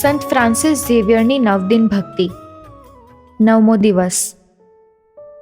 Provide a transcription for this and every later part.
સંત ફ્રાન્સિસ ઝેવિયરની નવદિન ભક્તિ. નવમો દિવસ.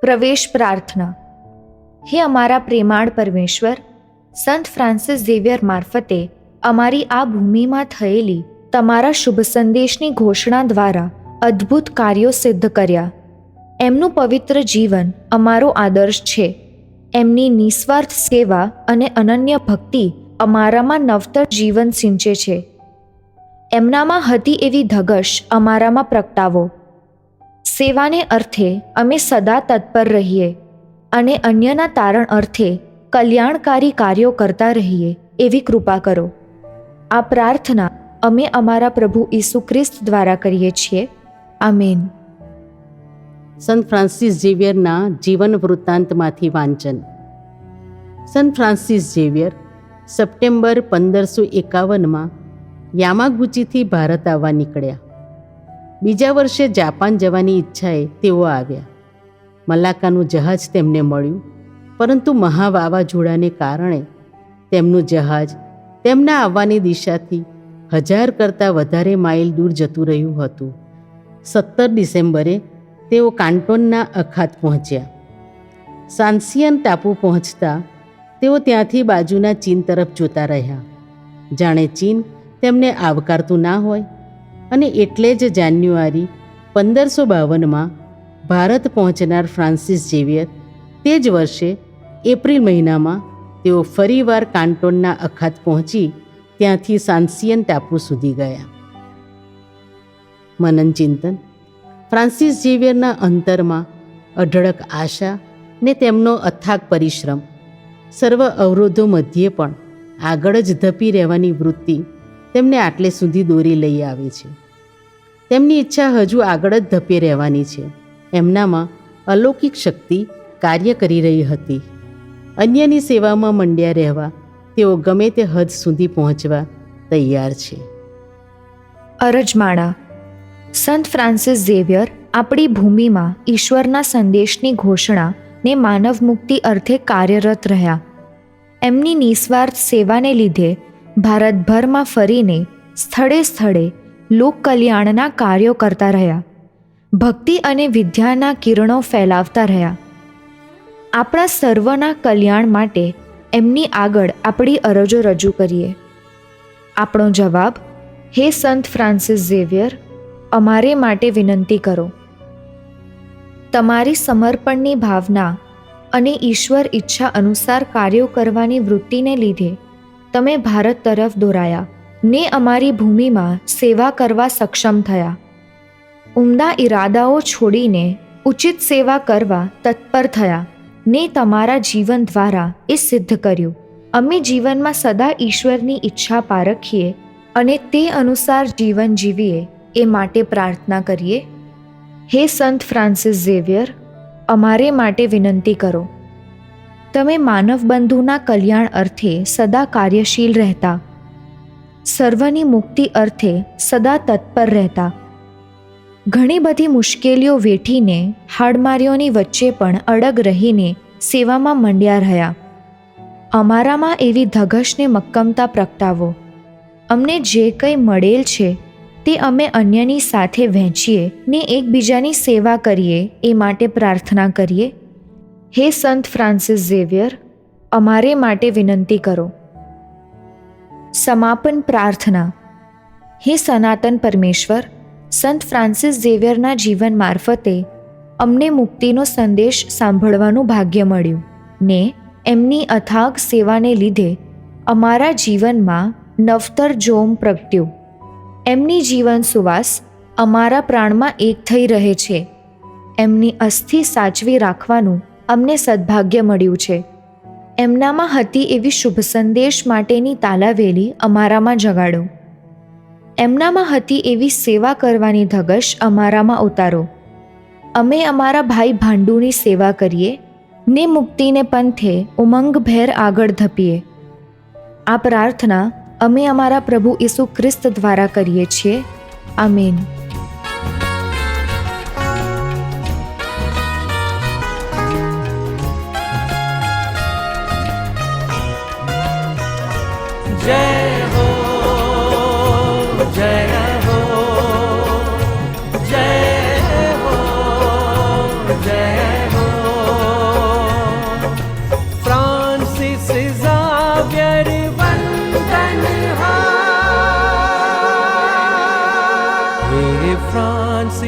પ્રવેશ પ્રાર્થના. હે અમારા પ્રેમાળ પરમેશ્વર, સંત ફ્રાન્સિસ ઝેવિયર મારફતે અમારી આ ભૂમિમાં થયેલી તમારા શુભ સંદેશની ઘોષણા દ્વારા અદ્ભુત કાર્યો સિદ્ધ કર્યા. એમનું પવિત્ર જીવન અમારો આદર્શ છે. એમની નિસ્વાર્થ સેવા અને અનન્ય ભક્તિ અમારામાં નવતર જીવન સિંચે છે. એમનામાં હતી એવી ધગશ અમારામાં પ્રગટાવો. સેવાને અર્થે અમે સદા તત્પર રહીએ અને અન્યના તારણ અર્થે કલ્યાણકારી કાર્યો કરતા રહીએ એવી કૃપા કરો. આ પ્રાર્થના અમે અમારા પ્રભુ ઈસુ ખ્રિસ્ત દ્વારા કરીએ છીએ. આમેન. સંત ફ્રાન્સિસ ઝેવિયરના જીવન વૃત્તાંતમાંથી વાંચન. સંત ફ્રાન્સિસ ઝેવિયર, સપ્ટેમ્બર પંદરસો એકાવનમાં યામાગુચીથી ભારત આવવા નીકળ્યા. બીજા વર્ષે જાપાન જવાની ઈચ્છાએ તેઓ આવ્યા. મલાકાનું જહાજ તેમને મળ્યું, પરંતુ મહા વાવાઝોડાને કારણે તેમનું જહાજ તેમના આવવાની દિશાથી હજાર કરતાં વધારે માઇલ દૂર જતું રહ્યું હતું. સત્તર ડિસેમ્બરે તેઓ કાન્ટોનના અખાત પહોંચ્યા. સાન્સિયન ટાપુ પહોંચતા તેઓ ત્યાંથી બાજુના ચીન તરફ જોતા રહ્યા. જાણે ચીન તેમને આવકારતું ના હોય અને એટલે જ જાન્યુઆરી પંદરસો બાવનમાં ભારત પહોંચનાર ફ્રાન્સિસ ઝેવિયર તે જ વર્ષે એપ્રિલ મહિનામાં તેઓ ફરીવાર કાન્ટોનના અખાત પહોંચી ત્યાંથી સાન્સિયન ટાપુ સુધી ગયા. મનન ચિંતન, ફ્રાન્સિસ ઝેવિયરના અંતરમાં અઢળક આશા ને તેમનો અથાગ પરિશ્રમ, સર્વ અવરોધો મધ્યે પણ આગળ જ ધપી રહેવાની વૃત્તિ તેમને આટલે સુધી દોરી લઈ આવે છે. તેમની ઈચ્છા હજુ આગળ જ ધપી રહેવાની છે. એમનામાં અલૌકિક શક્તિ કાર્ય કરી રહી હતી. અન્યની સેવામાં મંડ્યા રહેવા તેઓ ગમે તે હદ સુધી પહોંચવા તૈયાર છે. અરજમાળા, સંત ફ્રાન્સિસ ઝેવિયર આપણી ભૂમિમાં ઈશ્વરના સંદેશની ઘોષણા ને માનવ મુક્તિ અર્થે કાર્યરત રહ્યા. એમની નિસ્વાર્થ સેવાને લીધે ભારતભરમાં ફરીને સ્થળે સ્થળે લોક કલ્યાણના કાર્યો કરતા રહ્યા. ભક્તિ અને વિદ્યાના કિરણો ફેલાવતા રહ્યા. આપણા સર્વના કલ્યાણ માટે એમની આગળ આપણી અરજો રજૂ કરીએ. આપણો જવાબ, હે સંત ફ્રાન્સિસ ઝેવિયર, અમારે માટે વિનંતી કરો. તમારી સમર્પણની ભાવના અને ઈશ્વર ઈચ્છા અનુસાર કાર્યો કરવાની વૃત્તિને લીધે તમે ભારત તરફ દોરાયા. ને અમારી ભૂમિમાં સેવા કરવા સક્ષમ થયા. ઉમદા ઈરાદાઓ છોડીને ઉચિત સેવા કરવા તત્પર થયા. ને તમારા જીવન દ્વારા એ સિદ્ધ કર્યું. અમે જીવનમાં સદા ઈશ્વરની ઈચ્છા પારખીએ અને તે અનુસાર જીવન જીવીએ એ માટે પ્રાર્થના કરીએ. હે સંત ફ્રાન્સિસ ઝેવિયર, અમારે માટે વિનંતી કરો. તમે માનવ બંધુના કલ્યાણ અર્થે સદા કાર્યશીલ રહેતા. સર્વની મુક્તિ અર્થે સદા તત્પર રહેતા. ઘણી બધી મુશ્કેલીઓ વેઠીને, હાડમારીઓની વચ્ચે પણ અડગ રહીને સેવામાં મંડ્યા રહ્યા. અમારામાં એવી ધગશને મક્કમતા પ્રગટાવો. અમને જે કંઈ મળેલ છે, તે અમે અન્યની સાથે વહેંચીએ ને એકબીજાની સેવા કરીએ, એ માટે પ્રાર્થના કરીએ. હે સંત ફ્રાન્સિસ ઝેવિયર, અમારે માટે વિનંતી કરો. સમાપન પ્રાર્થના. હે સનાતન પરમેશ્વર, સંત ફ્રાન્સિસ ઝેવિયરના જીવન મારફતે અમને મુક્તિનો સંદેશ સાંભળવાનું ભાગ્ય મળ્યું. ને એમની અથાગ સેવાને લીધે અમારા જીવનમાં નવતર જોમ પ્રગટ્યું. એમની જીવન સુવાસ અમારા પ્રાણમાં એક થઈ રહે છે. એમની અસ્થિ સાચવી રાખવાનું અમને સદભાગ્ય મળ્યું છે. એમનામાં હતી એવી શુભ સંદેશ માટેની તાલાવેલી અમારામાં જગાડો. એમનામાં હતી એવી સેવા કરવાની ધગશ અમારામાં ઉતારો. અમે અમારા ભાઈ ભાંડુની સેવા કરીએ, ને મુક્તિને પંથે ઉમંગભેર આગળ ધપીએ. આ પ્રાર્થના અમે અમારા પ્રભુ ઈસુ ખ્રિસ્ત દ્વારા કરીએ છીએ. આમીન.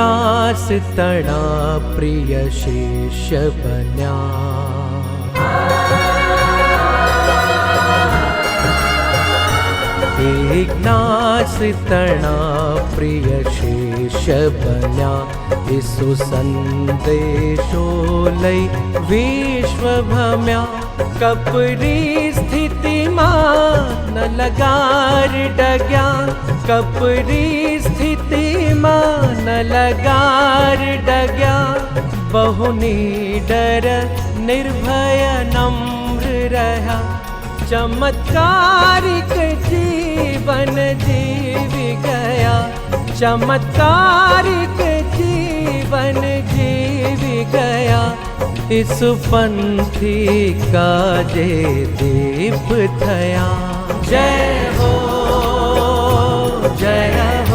णा प्रिय शेषतणा प्रिय शेषु सन्देशो ली स्थितिमा न लगार डग्या कपरी स्थिति न लगार डग्या बहुनी डर निर्भय नम्र रहा। चमत्कारिक जीवन जीव गया, चमत्कारिक जीवन जीव गया। इस पंथी का जे दीप थया। जय हो, जय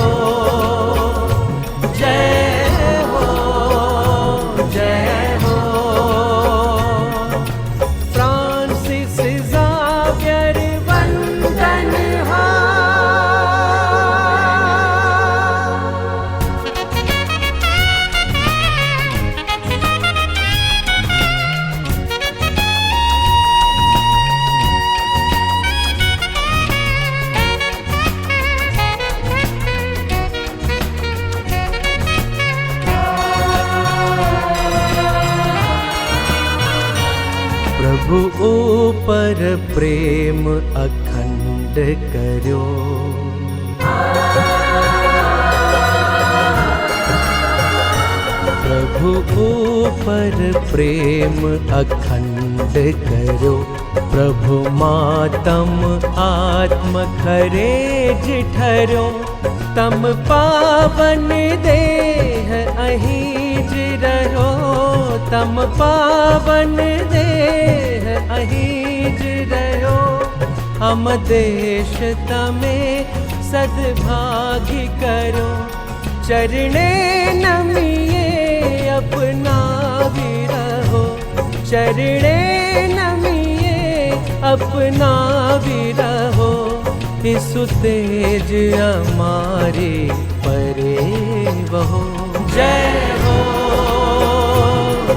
પર પ્રેમ અખંડ કર્યો પ્રભુ ઉપર પ્રેમ અખંડ કર્યો પ્રભુ માતમ આત્મ ખરે જ ઠર્યો તમ પાવન દેહ અહીં જ રહ્યો તમ પાવન દેહ અહીં ગયો. અમ દેશ તમે સદભાગી કરો. ચરણે નમીએ અપનાવી રહો. ચરણે નમીએ અપનાવી રહો. ઈસુ તેજ અમારે પરે વહો જય હો,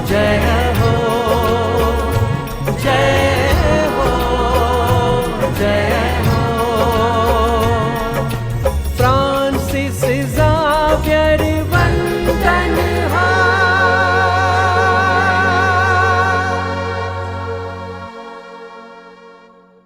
જય